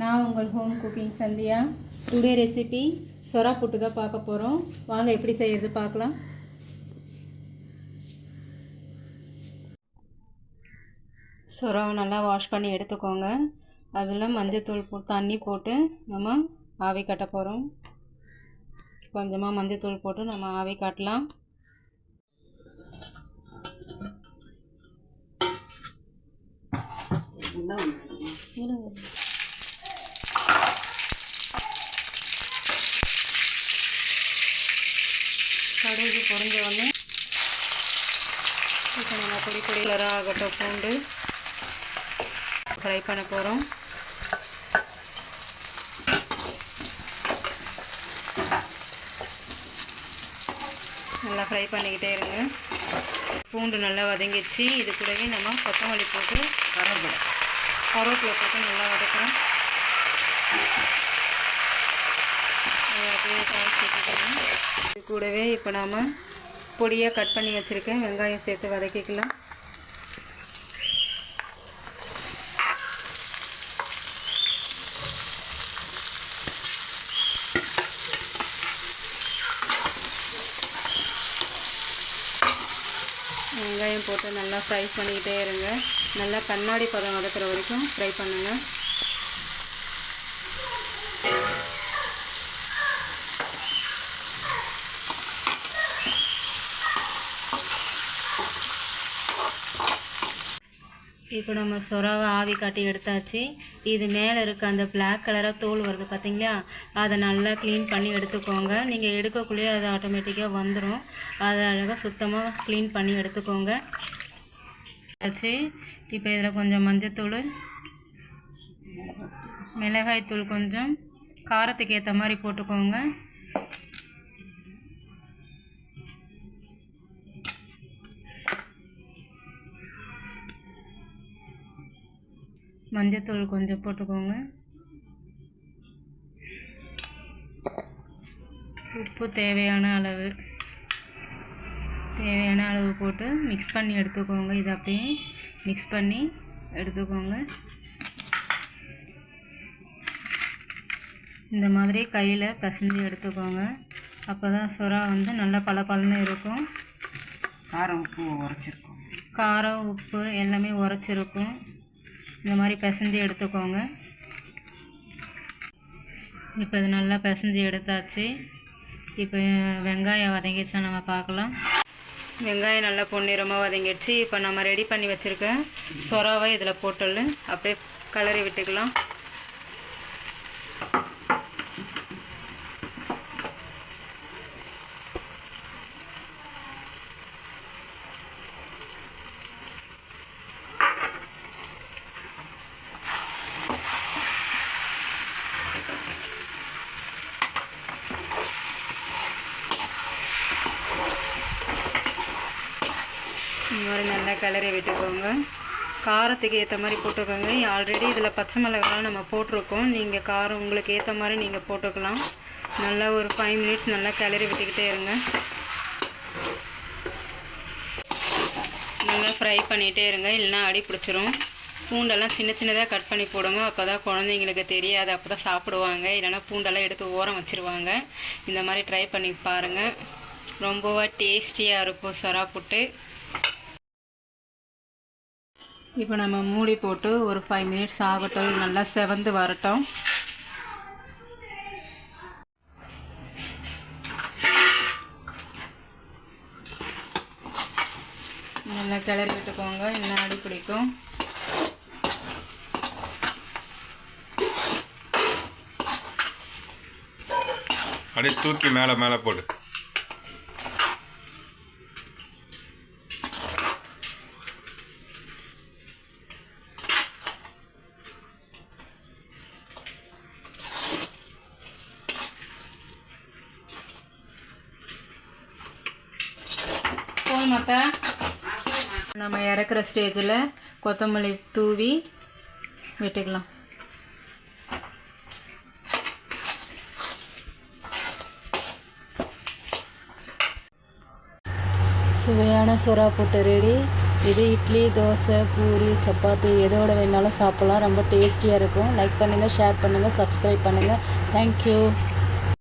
நான் உங்கள் home cooking Sandhya. Today recipe சொரா புட்டு தான் பார்க்க போகிறோம் வாங்க எப்படி செய்யறது பார்க்கலாம். சொராவை நல்லா வாஷ் பண்ணி எடுத்துக்கோங்க. அதில் மஞ்சத்தூள் போ தண்ணி போட்டு நம்ம ஆவி கட்ட போகிறோம் கொஞ்சமாக மஞ்சத்தூள் போட்டு நம்ம ஆவி காட்டலாம். என்ன கடுகு பொரிஞ்ச உடனே இப்போ நம்ம பொடி பொடி கலராக ஆகட்டும் பூண்டு ஃப்ரை பண்ண போகிறோம் நல்லா ஃப்ரை பண்ணிக்கிட்டே இருங்க. பூண்டு நல்லா வதங்கிடுச்சு. இது கூடவே நம்ம கொத்தமல்லி போட்டு கருவேப்பிலை. கருவேப்பிலை போட்டு நல்லா வதக்குறோம். அப்படியே சேர்த்துக்கலாம் இது கூடவே இப்போ நாம் பொடியாக கட் பண்ணி வச்சுருக்கேன். வெங்காயம் சேர்த்து வதக்கிக்கலாம். வெங்காயம் போட்டு நல்லா ஃப்ரை பண்ணிக்கிட்டே இருங்க. நல்லா கண்ணாடி பதம் வதக்கிற வரைக்கும் ஃப்ரை பண்ணுங்கள் இப்போ நம்ம சொராவை ஆவி காட்டி எடுத்தாச்சு. இது மேலே இருக்க அந்த பிளாக் கலராக தோல் வருது பார்த்தீங்களா அதை நல்லா க்ளீன் பண்ணி எடுத்துக்கோங்க. நீங்கள் எடுக்கக்குள்ளேயே அது ஆட்டோமேட்டிக்காக வந்துடும் அதை அழகாக சுத்தமாக க்ளீன் பண்ணி எடுத்துக்கோங்க. ஆச்சு. இப்போ இதில் கொஞ்சம் மஞ்சத்தூள் மிளகாய் தூள் கொஞ்சம் காரத்துக்கு ஏற்ற மாதிரி போட்டுக்கோங்க. மஞ்சத்தூள் கொஞ்சம் போட்டுக்கோங்க. உப்பு தேவையான அளவு. தேவையான அளவு போட்டு மிக்ஸ் பண்ணி எடுத்துக்கோங்க. இதை அப்படியே மிக்ஸ் பண்ணி எடுத்துக்கோங்க. இந்த மாதிரி கையில் பிசைஞ்சு எடுத்துக்கோங்க. அப்போ தான் சுறா வந்து நல்லா பளபளன்னு இருக்கும். காரம் உப்பு உரைச்சிருக்கோம். காரம் உப்பு எல்லாமே உரைச்சிருக்கும். இந்த மாதிரி பிசைஞ்சு எடுத்துக்கோங்க. இப்போ இது நல்லா பிசைஞ்சு எடுத்தாச்சு. இப்போ வெங்காயம் வதங்கிடுச்சா நம்ம பார்க்கலாம். வெங்காயம் நல்லா பொன்னிறமாக வதங்கிடுச்சு. இப்போ நம்ம ரெடி பண்ணி வச்சுருக்க சொராவை இதில் போட்டுள்ள அப்படியே கலரி விட்டுக்கலாம். மாதிரி நல்லா கிளறி விட்டுக்கோங்க. காரத்துக்கு ஏற்ற மாதிரி போட்டுக்கோங்க. ஆல்ரெடி இதில் பச்சை மிளகாலாம் நம்ம போட்டிருக்கோம். நீங்கள் காரம் உங்களுக்கு ஏற்ற மாதிரி நீங்கள் போட்டுக்கலாம். நல்லா ஒரு ஃபைவ் மினிட்ஸ் நல்லா கிளறி விட்டுக்கிட்டே இருங்க. நல்லா ஃப்ரை பண்ணிகிட்டே இருங்க. இல்லைன்னா அடி பிடிச்சிரும். பூண்டெல்லாம் சின்ன சின்னதாக கட் பண்ணி போடுங்க. அப்போ தான் குழந்தைங்களுக்கு தெரியாது. அப்போ தான் சாப்பிடுவாங்க. இல்லைன்னா பூண்டெல்லாம் எடுத்து ஓரம் வச்சுருவாங்க. இந்த மாதிரி ட்ரை பண்ணி பாருங்கள் ரொம்பவா டேஸ்டியாக இருக்கும் சொரா புட்டு. இப்போ நம்ம மூடி போட்டு ஒரு ஃபைவ் மினிட்ஸ் ஆகட்டும். இது நல்லா செவந்து வரட்டும். நல்லா கிளறி விட்டுக்கோங்க. என்ன அடி பிடிக்கும். அப்படியே தூக்கி மேலே மேலே போடு போதும் மாத்தா. நம்ம இறக்குற ஸ்டேஜில் கொத்தமல்லி தூவி விட்டுக்கலாம். சுவையான சுறா புட்டு ரெடி இது இட்லி தோசை பூரி சப்பாத்தி எதோட வேணாலும் சாப்பிட்லாம். ரொம்ப டேஸ்டியாக இருக்கும். லைக் பண்ணுங்கள் ஷேர் பண்ணுங்கள் சப்ஸ்கிரைப் பண்ணுங்கள் தேங்க்யூ